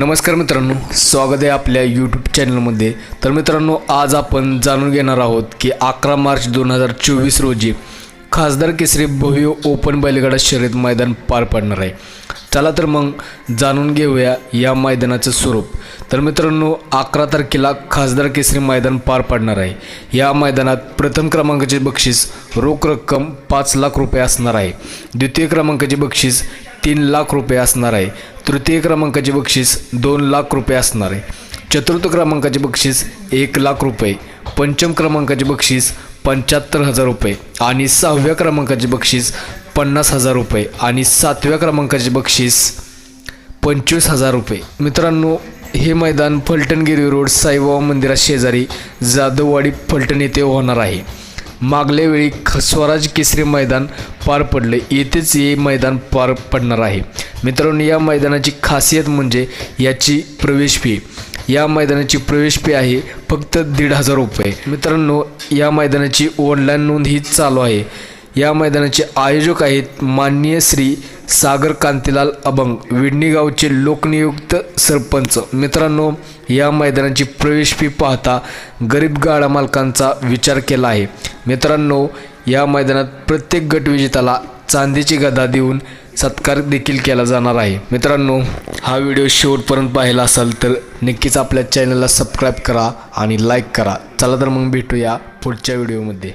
नमस्कार मित्रांनो स्वागत आहे आपल्या यूट्यूब चॅनलमध्ये तर मित्रांनो आज आपण जाणून घेणार आहोत की अकरा मार्च दोन हजार चोवीस रोजी खासदार केसरी भव्य ओपन बैलगाडा शर्यत मैदान पार पडणार आहे. चला तर मग जाणून घेऊया या मैदानाचं स्वरूप. तर मित्रांनो अकरा तारखेला खासदार केसरी मैदान पार पडणार आहे. या मैदानात प्रथम क्रमांकाचे बक्षीस रोख रक्कम पाच लाख रुपये असणार आहे. द्वितीय क्रमांकाचे बक्षीस तीन लाख रुपये असणार आहे. तृतीय क्रमांकाचे बक्षीस दोन लाख रुपये असणार आहे. चतुर्थ क्रमांकाचे बक्षीस एक लाख रुपये. पंचम क्रमांकाचे बक्षीस पंच्याहत्तर हजार रुपये. आणि सहाव्या क्रमांकाचे बक्षीस पन्नास हजार रुपये. आणि सातव्या क्रमांकाचे बक्षीस पंचवीस हजार रुपये. मित्रांनो हे मैदान फलटणगिरी रोड साईबाबा मंदिरा शेजारी जाधववाडी फलटण येथे होणार आहे. मागल्या वेळी ख- स्वराज केसरी मैदान पार पडले. येथेच हे मैदान पार पडणार आहे. मित्रांनो या मैदानाची खासियत म्हणजे याची प्रवेश फी. या मैदानाची प्रवेश फी आहे फक्त दीड हजार रुपये. मित्रांनो या मैदानाची ऑनलाईन नोंद ही चालू आहे. या मैदानाचे आयोजक आहेत माननीय श्री सागर कांतीलाल अभंग विडणी गावचे लोकनियुक्त सरपंच. मित्रांनो या मैदानाची प्रवेश फी पाहता गरीब गाडा मालकांचा विचार केला आहे. मित्रांनो या मैदानात प्रत्येक गटविजेत्याला चांदीची गदा देऊन सत्कार देखील केला जाणार आहे. मित्रांनो हा व्हिडिओ शेवटपर्यंत पाहिला असाल तर नक्कीच आपल्या चॅनलला सबस्क्राईब करा आणि लाईक करा. चला तर मग भेटूया पुढच्या व्हिडिओमध्ये